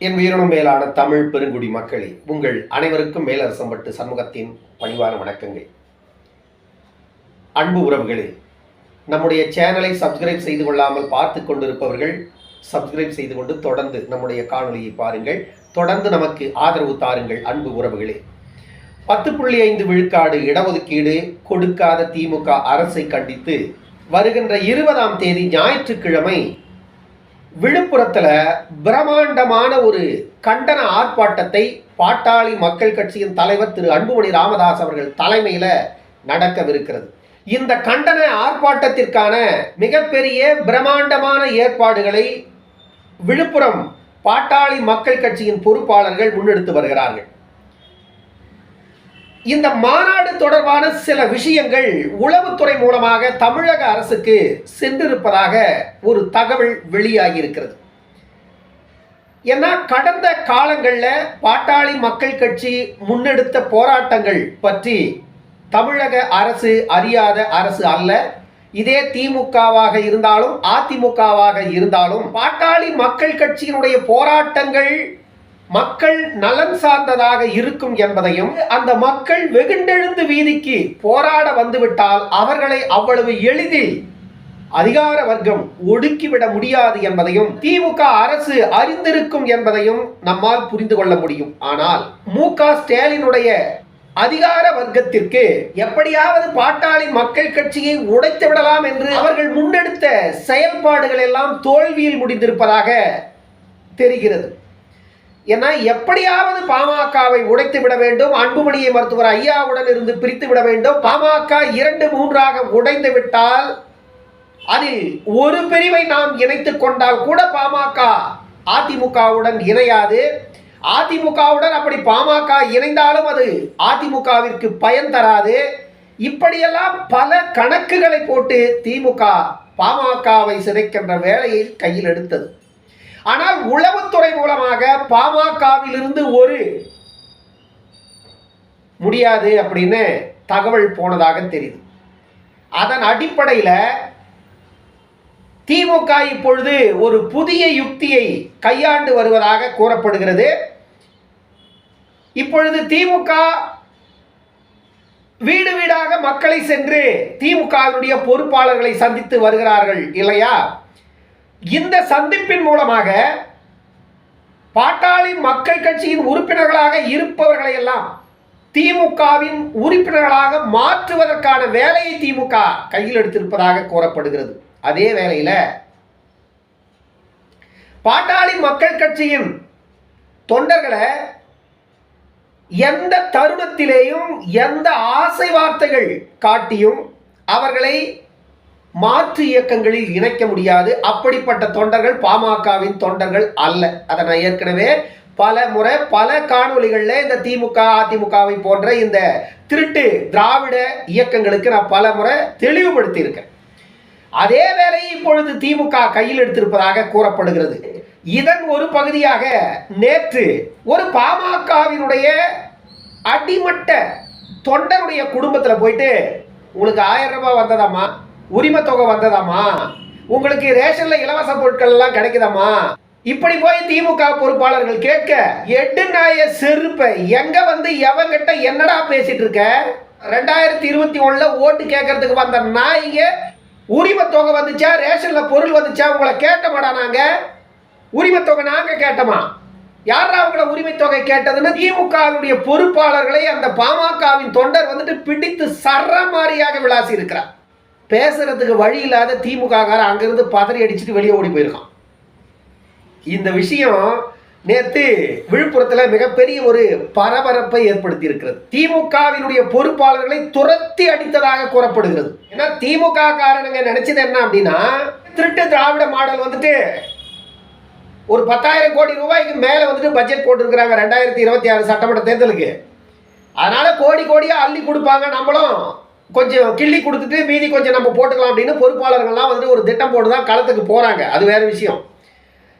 என் உயிரினும் மேலான தமிழ் பெருங்குடி மக்களே உங்கள் அனைவருக்கும் மேலரசம்பட்டு சண்முகத்தின் பணிவான வணக்கங்கள். அன்பு உறவுகளே நம்முடைய சேனலை சப்ஸ்கிரைப் செய்து கொள்ளாமல் பார்த்து கொண்டிருப்பவர்கள் சப்ஸ்கிரைப் செய்து கொண்டு தொடர்ந்து நம்முடைய காணொலியை பாருங்கள். தொடர்ந்து நமக்கு ஆதரவு தாருங்கள் அன்பு உறவுகளே. பத்து புள்ளி ஐந்து விழுக்காடு இடஒதுக்கீடு கொடுக்காத திமுக அரசை கண்டித்து வருகின்ற இருபதாம் தேதி ஞாயிற்றுக்கிழமை விழுப்புரத்தில் பிரம்மாண்டமான ஒரு கண்டன ஆர்ப்பாட்டத்தை பாட்டாளி மக்கள் கட்சியின் தலைவர் திரு அன்புமணி ராமதாஸ் அவர்கள் தலைமையில் நடக்கவிருக்கிறது. இந்த கண்டன ஆர்ப்பாட்டத்திற்கான மிகப்பெரிய பிரம்மாண்டமான ஏற்பாடுகளை விழுப்புரம் பாட்டாளி மக்கள் கட்சியின் பொறுப்பாளர்கள் முன்னெடுத்து வருகிறார்கள். இந்த மாநாடு தொடர்பான சில விஷயங்கள் உளவுத்துறை மூலமாக தமிழக அரசுக்கு சென்றிருப்பதாக ஒரு தகவல் வெளியாகி இருக்கிறது ஏன்னா கடந்த காலங்களில் பாட்டாளி மக்கள் கட்சி முன்னெடுத்த போராட்டங்கள் பற்றி தமிழக அரசு அறியாத அரசு அல்ல. இதே திமுகவாக இருந்தாலும் அதிமுகவாக இருந்தாலும் பாட்டாளி மக்கள் கட்சியினுடைய போராட்டங்கள் மக்கள் நலன் சார்ந்ததாக இருக்கும் என்பதையும் அந்த மக்கள் வெகுண்டெழுந்து வீதிக்கு போராட வந்துவிட்டால் அவர்களை அவ்வளவு எளிதில் அதிகார வர்க்கம் ஒடுக்கிவிட முடியாது என்பதையும் திமுக அரசு அறிந்திருக்கும் என்பதையும் நம்மால் புரிந்து கொள்ள முடியும். ஆனால் மு க ஸ்டாலினுடைய அதிகார வர்க்கத்திற்கு எப்படியாவது பாட்டாளி மக்கள் கட்சியை உடைத்து விடலாம் என்று அவர்கள் முன்னெடுத்த செயல்பாடுகள் எல்லாம் தோல்வியில் முடிந்திருப்பதாக தெரிகிறது. ஏன்னா எப்படியாவது பாமகவை உடைத்து விட வேண்டும் அன்புமணியை மருத்துவர் ஐயாவுடன் இருந்து பிரித்து விட வேண்டும். பாமக இரண்டு மூன்றாக உடைந்து விட்டால் அதில் ஒரு பிரிவை நாம் இணைத்துக் கொண்டால் கூட பாமக அதிமுகவுடன் இணையாது. அதிமுகவுடன் அப்படி பாமக இணைந்தாலும் அது அதிமுகவிற்கு பயன் தராது. இப்படியெல்லாம் பல கணக்குகளை போட்டு திமுக பாமகவை சிதைக்கின்ற வேலையை கையில் எடுத்தது. ஆனால் உளவுத்துறை மூலமாக பாமகவிலிருந்து ஒரு முடியாது அப்படின்னு தகவல் போனதாக தெரியுது. அதன் அடிப்படையில் திமுக இப்பொழுது ஒரு புதிய யுக்தியை கையாண்டு வருவதாக கூறப்படுகிறது. இப்பொழுது திமுக வீடு வீடாக மக்களை சென்று திமுகவினுடைய பொறுப்பாளர்களை சந்தித்து வருகிறார்கள் இல்லையா? இந்த சந்திப்பின் மூலமாக பாட்டாளி மக்கள் கட்சியின் உறுப்பினர்களாக இருப்பவர்களை எல்லாம் திமுகவின் உறுப்பினர்களாக மாற்றுவதற்கான வேலையை திமுக கையில் எடுத்திருப்பதாக கூறப்படுகிறது. அதே வேளையில் பாட்டாளி மக்கள் கட்சியின் தொண்டர்களை எந்த தருணத்திலேயும் எந்த ஆசை வார்த்தைகள் காட்டியும் அவர்களை மாற்று இயக்கங்களில் இணைக்க முடியாது. அப்படிப்பட்ட தொண்டர்கள் பாமகவின் தொண்டர்கள் அல்ல. அதை நான் ஏற்கனவே பல முறை பல காணொலிகளில் இந்த திமுக அதிமுகவை போன்ற இந்த திருட்டு திராவிட இயக்கங்களுக்கு நான் பல முறை தெளிவுபடுத்தியிருக்கேன். அதே வேலையை இப்பொழுது திமுக கையில் எடுத்திருப்பதாக கூறப்படுகிறது. இதன் ஒரு பகுதியாக நேற்று ஒரு பாமகவினுடைய அடிமட்ட தொண்டருடைய குடும்பத்தில் போயிட்டு உங்களுக்கு ஆயிரம் ரூபாய் வந்ததாமா உரிமை தொகை வந்ததாமா உங்களுக்கு ரேஷன்ல இலவச பொருட்கள் எல்லாம் கிடைக்குதாமா இப்படி போய் திமுக பொறுப்பாளர்கள் கேட்க எட்டு நாய செருப்பை எங்க வந்து எவங்கிட்ட என்னடா பேசிட்டு இருக்க? ரெண்டாயிரத்தி இருபத்தி ஒண்ணுல ஓட்டு கேட்கறதுக்கு வந்த நாய்ங்க உரிமை தொகை வந்துச்சா ரேஷன்ல பொருள் வந்துச்சா உங்களை கேட்டமாடா நாங்க? உரிமை தொகை நாங்க கேட்டோமா? யாரா அவங்கள உரிமை தொகை கேட்டதுன்னு திமுகவுடைய பொறுப்பாளர்களை அந்த பாமகவின் தொண்டர் வந்துட்டு பிடித்து சரமாரியாக விளாசி இருக்கிறார் பேசுறதுக்கு வழி இல்லாத திமுக அங்கேருந்து பதறி அடிச்சுட்டு வெளியே ஓடி போயிருக்கான். இந்த விஷயம் நேற்று விழுப்புரத்தில் மிகப்பெரிய ஒரு பரபரப்பை ஏற்படுத்தி இருக்கிறது திமுகவினுடைய பொறுப்பாளர்களை துரத்தி அடித்ததாக கூறப்படுகிறது. ஏன்னா திமுக காரணங்க நினைச்சது என்ன அப்படின்னா திருட்டு திராவிட மாடல் வந்துட்டு ஒரு பத்தாயிரம் கோடி ரூபாய்க்கு மேலே வந்துட்டு பட்ஜெட் போட்டிருக்கிறாங்க ரெண்டாயிரத்தி இருபத்தி ஆறு சட்டமன்ற தேர்தலுக்கு. அதனால கோடி கோடியாக அள்ளி கொடுப்பாங்க நம்மளும். கொஞ்சம் கிள்ளி கொடுத்துட்டு மீதி கொஞ்சம் நம்ம போட்டுக்கலாம் அப்படின்னு பொறுப்பாளர்கள்லாம் வந்துட்டு ஒரு திட்டம் போட்டு தான் களத்துக்கு போகிறாங்க அது வேறு விஷயம்.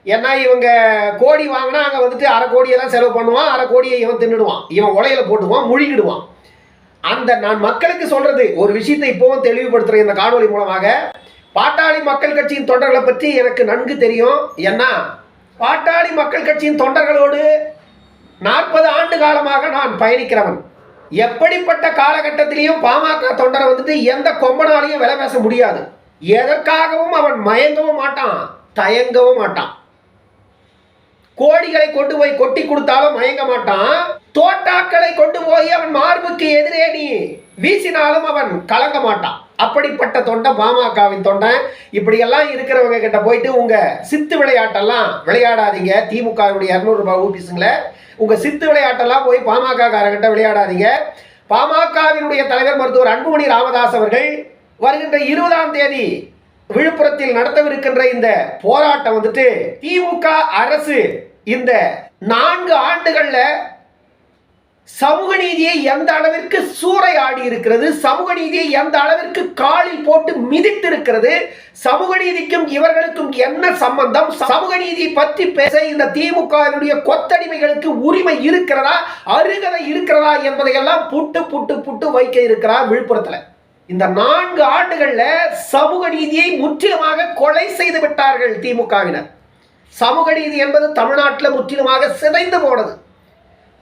ஏன்னா இவங்க கோடி வாங்கினா அங்கே வந்துட்டு அரை கோடியை தான் செலவு பண்ணுவான் அரை கோடியை இவன் தின்னுடுவான். இவன் உலையில போட்டுவான் முழுகிடுவான். அந்த நான் மக்களுக்கு சொல்கிறது ஒரு விஷயத்தை இப்போவும் தெளிவுபடுத்துகிறேன் இந்த காணொளி மூலமாக. பாட்டாளி மக்கள் கட்சியின் தொண்டர்களை பற்றி எனக்கு நன்கு தெரியும். ஏன்னா பாட்டாளி மக்கள் கட்சியின் தொண்டர்களோடு நாற்பது ஆண்டு காலமாக நான் பயணிக்கிறவன். எப்படிப்பட்ட காலகட்டத்திலையும் பாமக தொண்டரை வந்துட்டு எந்த கொம்பனாலையும் விலை பேச முடியாது. எதற்காகவும் அவன் மயங்கவும் மாட்டான் தயங்கவும் மாட்டான். கோடிகளை கொண்டு போய் கொட்டி கொடுத்தாலும் மயங்க மாட்டான். தோட்டாக்களை கொண்டு போய் அவன் மார்புக்கு எதிரே நீ வீசினாலும் அவன் கலங்க மாட்டான். அப்படிப்பட்ட தொண்டை பாமகவின் தொண்டை. இப்படியெல்லாம் இருக்கிறவங்க கிட்ட போயிட்டு உங்க சித்து விளையாட்டெல்லாம் விளையாடாதீங்க. திமுகவுடைய இரநூறு ரூபாய் ஊபிஸுங்கள உங்க சித்து விளையாட்டெல்லாம் போய் பாமக காரங்கிட்ட விளையாடாதீங்க. பாமகவினுடைய தலைவர் மருத்துவர் அன்புமணி ராமதாஸ் அவர்கள் வருகின்ற இருபதாம் தேதி விழுப்புரத்தில் நடத்தவிருக்கின்ற இந்த போராட்டம் வந்துட்டு திமுக அரசு இந்த நான்கு ஆண்டுகள்ல சமூக நீதியை எந்த அளவிற்கு சூறையாடி இருக்கிறது சமூக நீதியை எந்த அளவிற்கு காலில் போட்டு மிதித்து இருக்கிறது சமூக நீதிக்கும் இவர்களுக்கும் என்ன சம்பந்தம் சமூக நீதியை பற்றி பேச இந்த திமுகவினுடைய கொத்தடிமைகளுக்கு உரிமை இருக்கிறதா அருகதை இருக்கிறதா என்பதையெல்லாம் புட்டு புட்டு புட்டு வைக்க இருக்கிறார் விழுப்புரத்தில். இந்த நான்கு ஆண்டுகள்ல சமூக நீதியை முற்றிலுமாக கொலை செய்து விட்டார்கள் திமுகவினர். சமூக நீதி என்பது தமிழ்நாட்டில் முற்றிலுமாக சிதைந்து போனது.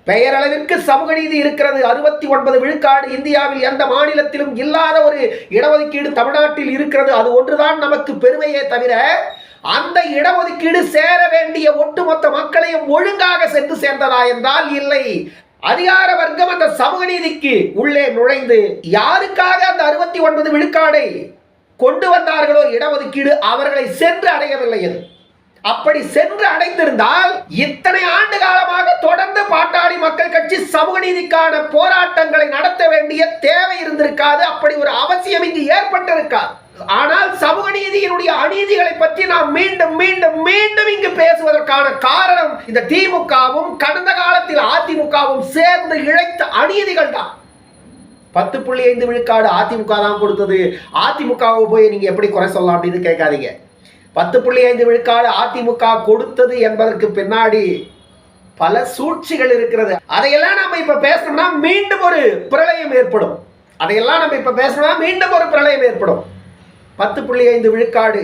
பெயரளவிற்கு சமூக நீதி இருக்கிறது. அறுபத்தி ஒன்பது விழுக்காடு இந்தியாவில் எந்த மாநிலத்திலும் இல்லாத ஒரு இடஒதுக்கீடு தமிழ்நாட்டில் இருக்கிறது. அது ஒன்றுதான் நமக்கு பெருமையே தவிர அந்த இடஒதுக்கீடு சேர வேண்டிய ஒட்டுமொத்த மக்களையும் ஒழுங்காக சென்று சேர்ந்ததா என்றால் இல்லை. அதிகார வர்க்கம் அந்த சமூக நீதிக்கு உள்ளே நுழைந்து யாருக்காக அந்த அறுபத்தி ஒன்பது விழுக்காடை கொண்டு வந்தார்களோ இடஒதுக்கீடு அவர்களை சென்று அடையவில்லை அது. அப்படி சென்று அடைந்திருந்தால் இத்தனை ஆண்டு காலமாக தொடர்ந்து பாட்டாளி மக்கள் கட்சி சமூக நீதிக்கான போராட்டங்களை நடத்த வேண்டிய தேவை இருந்திருக்காது. அப்படி ஒரு அவசியம் இங்கு ஏற்பட்டிருக்காது. ஆனால் சமூக நீதியினுடைய அநீதிகளை பற்றி நாம் மீண்டும் மீண்டும் மீண்டும் இங்கு பேசுவதற்கான காரணம் இந்த திமுகவும் கடந்த காலத்தில் அதிமுகவும் சேர்ந்து இழைத்த அநீதிகள் தான். பத்து புள்ளி ஐந்து விழுக்காடு அதிமுக தான் கொடுத்தது. அதிமுகவை போய் நீங்க எப்படி குறை சொல்லலாம் அப்படின்னு கேட்காதீங்க. பத்து புள்ளி ஐந்து விழுக்காடு அதிமுக கொடுத்தது என்பதற்கு பின்னாடி பல சூழ்ச்சிகள் இருக்கிறது. அதையெல்லாம் நம்ம இப்ப பேசணும்னா மீண்டும் ஒரு பிரளயம் ஏற்படும். அதையெல்லாம் நம்ம இப்ப பேசணும்னா மீண்டும் ஒரு பிரளயம் ஏற்படும். பத்து புள்ளி ஐந்து விழுக்காடு.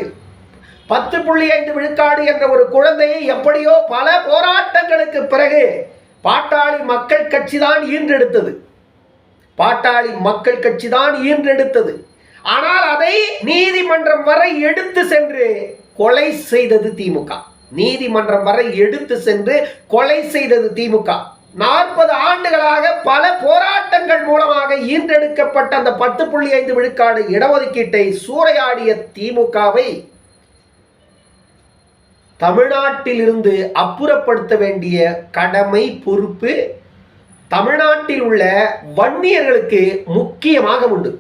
பத்து புள்ளி ஐந்து விழுக்காடு என்ற ஒரு குழந்தையை எப்படியோ பல போராட்டங்களுக்கு பிறகு பாட்டாளி மக்கள் கட்சி தான் ஈன்றெடுத்தது. பாட்டாளி மக்கள் கட்சி தான் ஈன்றெடுத்தது. ஆனால் அதை நீதிமன்றம் வரை எடுத்து சென்று கொலை செய்தது திமுக. நீதிமன்றம் வரை எடுத்து சென்று கொலை செய்தது திமுக. நாற்பது ஆண்டுகளாக பல போராட்டங்கள் மூலமாக ஈன்றெடுக்கப்பட்ட அந்த பத்து புள்ளி ஐந்து விழுக்காடு இடஒதுக்கீட்டை சூறையாடிய திமுகவை தமிழ்நாட்டிலிருந்து அப்புறப்படுத்த வேண்டிய கடமை பொறுப்பு தமிழ்நாட்டில் உள்ள வன்னியர்களுக்கு முக்கியமாக உண்டு.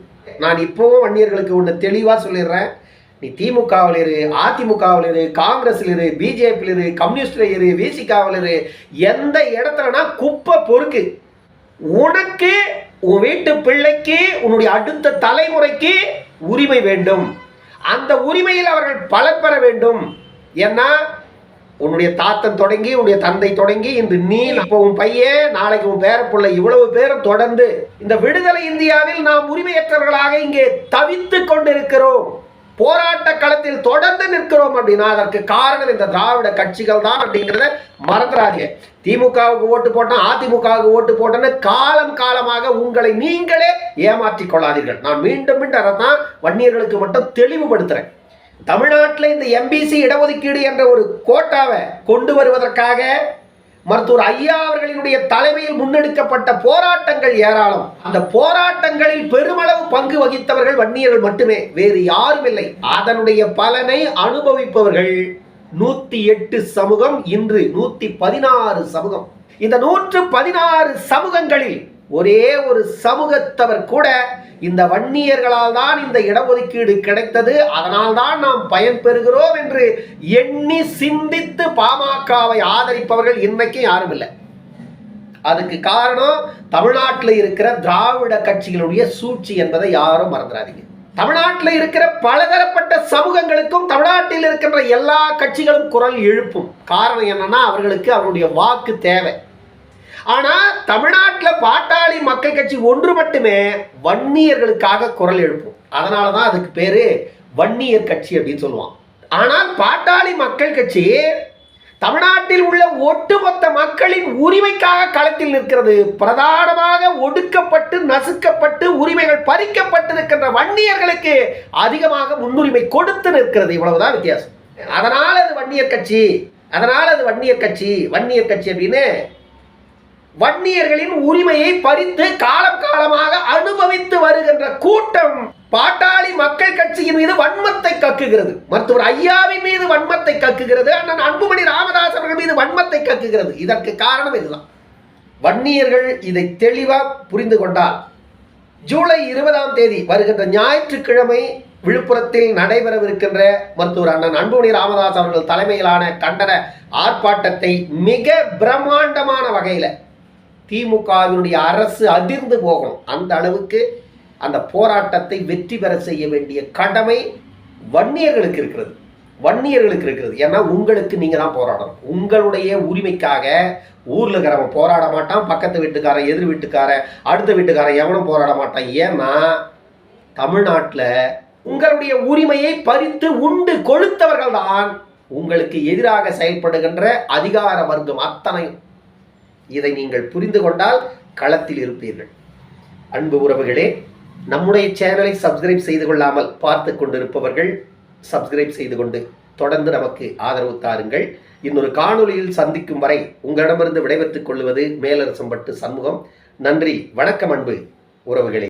நான் இப்போவும் வன்னியர்களுக்கு ஒன்று தெளிவாக சொல்லிடுறேன். நீ திமுகவில் இரு அதிமுகவில் இரு காங்கிரஸில் இரு பிஜேபியில் இரு கம்யூனிஸ்டில் இரு விசிகாவில் இரு எந்த இடத்துலனா குப்பை பொறுக்கு. உனக்கு உன் வீட்டு பிள்ளைக்கு உன்னுடைய அடுத்த தலைமுறைக்கு உரிமை வேண்டும். அந்த உரிமையில் அவர்கள் பலன் பெற வேண்டும். ஏன்னா உன்னுடைய தாத்தன் தொடங்கி உன்னுடைய தந்தை தொடங்கி இன்று நீ இப்போ உன் பையன் நாளைக்கு உன் பேரப்புள்ள இவ்வளவு பேரும் தொடர்ந்து இந்த விடுதலை இந்தியாவில் நாம் உரிமையற்றவர்களாக இங்கே தவித்து கொண்டிருக்கிறோம். போராட்ட களத்தில் தொடர்ந்து நிற்கிறோம் அப்படின்னா அதற்கு காரணம் இந்த திராவிட கட்சிகள் தான் அப்படிங்கிறத மறந்துடாதீங்க. திமுகவுக்கு ஓட்டு போட்டோம் அதிமுகவுக்கு ஓட்டு போட்டோன்னு காலம் காலமாக உங்களை நீங்களே ஏமாற்றிக் கொள்ளாதீர்கள். நான் மீண்டும் மீண்டும் அதை தான் வன்னியர்களுக்கு மட்டும் தெளிவுபடுத்துறேன். தமிழ்நாட்டில் இந்த எம்பிசி இடஒதுக்கீடு என்ற ஒரு கோட்டாவை கொண்டு வருவதற்காக மருத்துவர் ஐயா அவர்களினுடைய தலைமையில் முன்னெடுக்கப்பட்ட போராட்டங்கள் ஏராளம். அந்த போராட்டங்களில் பெருமளவு பங்கு வகித்தவர்கள் வன்னியர்கள் மட்டுமே வேறு யாரும் இல்லை. அதனுடைய பலனை அனுபவிப்பவர்கள் நூத்தி எட்டு சமூகம் இன்று நூத்தி பதினாறு சமூகம். இந்த நூற்று பதினாறு சமூகங்களில் ஒரே ஒரு சமூகத்தவர் கூட இந்த வன்னியர்களால் தான் இந்த இடஒதுக்கீடு கிடைத்தது. அதனால் தான் நாம் பயன் பெறுகிறோம் என்று எண்ணி சிந்தித்து பாமகவை ஆதரிப்பவர்கள் இன்னைக்கும் யாரும் இல்லை. அதுக்கு காரணம் தமிழ்நாட்டில் இருக்கிற திராவிட கட்சிகளுடைய சூழ்ச்சி என்பதை யாரும் மறந்துடாதீங்க. தமிழ்நாட்டில் இருக்கிற பலதரப்பட்ட சமூகங்களுக்கும் தமிழ்நாட்டில் இருக்கின்ற எல்லா கட்சிகளும் குரல் எழுப்பும். காரணம் என்னன்னா அவர்களுக்கு அவருடைய வாக்கு தேவை. ஆனால் தமிழ்நாட்டில் பாட்டாளி மக்கள் கட்சி ஒன்று மட்டுமே வன்னியர்களுக்காக குரல் எழுப்பும். அதனால தான் அதுக்கு பேர் வன்னியர் கட்சி அப்படின்னு சொல்லுவான். ஆனால் பாட்டாளி மக்கள் கட்சி தமிழ்நாட்டில் உள்ள ஒட்டுமொத்த மக்களின் உரிமைக்காக களத்தில் நிற்கிறது. பிரதானமாக ஒடுக்கப்பட்டு நசுக்கப்பட்டு உரிமைகள் பறிக்கப்பட்டிருக்கின்ற வன்னியர்களுக்கு அதிகமாக முன்னுரிமை கொடுத்து நிற்கிறது. இவ்வளவுதான் வித்தியாசம். அதனால் அது வன்னியர் கட்சி. அதனால் அது வன்னியர் கட்சி. வன்னியர் கட்சி அப்படின்னு வன்னியர்களின் உரிமையை பறித்து காலம் காலமாக அனுபவித்து வருகின்ற கூட்டம் பாட்டாளி மக்கள் கட்சியின் மீது வன்மத்தை கக்குகிறது. மருத்துவர் ஐயாவின் மீது வன்மத்தை கக்குகிறது. அண்ணன் அன்புமணி ராமதாஸ் அவர்கள் மீது வன்மத்தை கக்குகிறது. இதற்கு காரணம் இதுதான். வன்னியர்கள் இதை தெளிவாக புரிந்து கொண்டால் ஜூலை இருபதாம் தேதி வருகின்ற ஞாயிற்றுக்கிழமை விழுப்புரத்தில் நடைபெறவிருக்கின்ற மருத்துவர் அண்ணன் அன்புமணி ராமதாஸ் அவர்கள் தலைமையிலான கண்டன ஆர்ப்பாட்டத்தை மிக பிரம்மாண்டமான வகையில் திமுகவினுடைய அரசு அதிர்ந்து போகணும். அந்த அளவுக்கு அந்த போராட்டத்தை வெற்றி பெற செய்ய வேண்டிய கடமை வன்னியர்களுக்கு இருக்கிறது. வன்னியர்களுக்கு இருக்கிறது. ஏன்னா உங்களுக்கு நீங்கள் தான் போராடணும். உங்களுடைய உரிமைக்காக ஊரில் இருக்கிறவன் போராட மாட்டான் பக்கத்து வீட்டுக்காரன் எதிர் வீட்டுக்காரன் அடுத்த வீட்டுக்காரன் எவனும் போராட மாட்டான். ஏன்னா தமிழ்நாட்டில் உங்களுடைய உரிமையை பறித்து உண்டு கொளுத்தவர்கள் தான் உங்களுக்கு எதிராக செயல்படுகின்ற அதிகார வர்க்கம் அத்தனையும். இதை நீங்கள் புரிந்து கொண்டால் களத்தில் இருப்பீர்கள். அன்பு உறவுகளே நம்முடைய சேனலை சப்ஸ்கிரைப் செய்து கொள்ளாமல் பார்த்து கொண்டிருப்பவர்கள் சப்ஸ்கிரைப் செய்து கொண்டு தொடர்ந்து நமக்கு ஆதரவு தாருங்கள். இன்னொரு காணொலியில் சந்திக்கும் வரை உங்களிடமிருந்து விடைபெற்றுக் கொள்வது மேலரசம்பட்டு சண்முகம். நன்றி வணக்கம் அன்பு உறவுகளே.